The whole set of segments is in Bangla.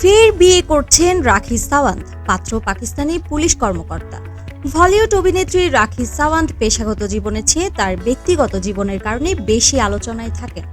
ফের বিয়ে করছেন রাখি সাওয়ান্ত পাত্র পাকিস্তানি পুলিশ কর্মকর্তা। বলিউড অভিনেত্রী রাখি সাওয়ান্ত পেশাগত জীবনে চেয়ে তার ব্যক্তিগত জীবনের কারণে বেশি আলোচনায় থাকেন।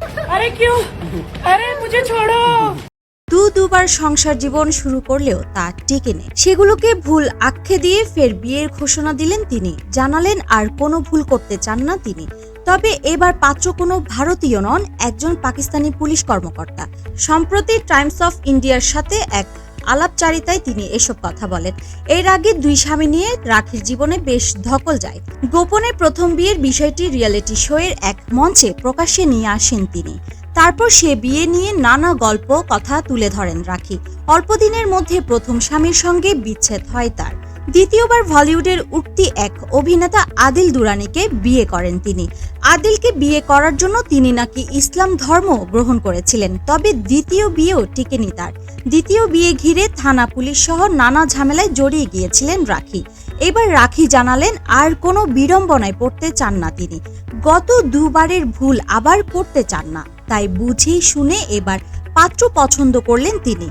দু দুবার সংসার জীবন শুরু করলেও তা টেকেনি সেগুলোকে ভুল আক্ষে দিয়ে ফের বিয়ের ঘোষণা দিলেন তিনি। জানালেন আর কোনো ভুল করতে চান না তিনি। তবে এবার পাত্র কোনো ভারতীয় নন একজন পাকিস্তানি পুলিশ কর্মকর্তা। সম্প্রতি টাইমস অফ ইন্ডিয়ার সাথে এক আলাপচারিতায় তিনি এসব কথা বলেন। এর আগে দুই স্বামী নিয়ে রাখির জীবনে বেশ ধকল যায়। গোপনে প্রথম বিয়ের বিষয়টি রিয়েলিটি শোয়ের এক মঞ্চে প্রকাশ্যে নিয়ে আসেন তিনি। তারপর সে বিয়ে নিয়ে নানা গল্প, কথা তুলে ধরেন রাখি। অল্পদিনের মধ্যে প্রথম স্বামীর সঙ্গে বিচ্ছেদ হয় তার। দ্বিতীয়বার বলিউডের উঠতি এক অভিনেতা আদিল দুরানিকে বিয়ে করেন তিনি। আদিলকে বিয়ে করার জন্য তিনি নাকি ইসলাম ধর্ম গ্রহণ করেছিলেন, তবে দ্বিতীয় বিয়েও টিকেনি তার। দ্বিতীয় বিয়ে ঘিরে থানা পুলিশ সহ নানা ঝামেলায় জড়িয়ে গিয়েছিলেন রাখি। এবার রাখি জানালেন, আর কোনো বিড়ম্বনায় পড়তে চান না তিনি। গত দুবারের ভুল আবার করতে চান না। তাই বুঝে শুনে এবার পাত্র পছন্দ করলেন তিনি।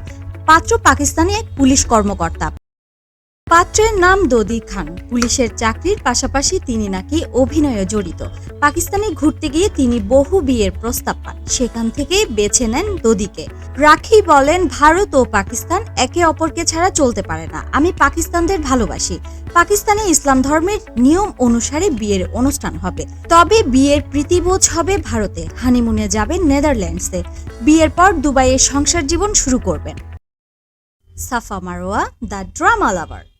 পাত্র পাকিস্তানি এক পুলিশ কর্মকর্তা। পাত্রের নাম দদি খান। পুলিশের চাকরির পাশাপাশি তিনি নাকি অভিনয়ে জড়িত। পাকিস্তানে ঘুরতে গিয়ে তিনি বহু বিয়ের প্রস্তাব পান। সেখান থেকেই বেছে নেন দদিকে। রাখি বলেন, ভারত ও পাকিস্তান একে অপরকে ছাড়া চলতে পারে না। আমি পাকিস্তানদের ভালোবাসি। পাকিস্তানে ইসলাম ধর্মের নিয়ম অনুসারে বিয়ের অনুষ্ঠান হবে। তবে বিয়ের প্রীতিভোজ হবে ভারতে। হানিমুনে যাবেন নেদারল্যান্ডসে। বিয়ের পর দুবাইয়ে সংসার জীবন শুরু করবেন। Safa Marwa, the drama lover.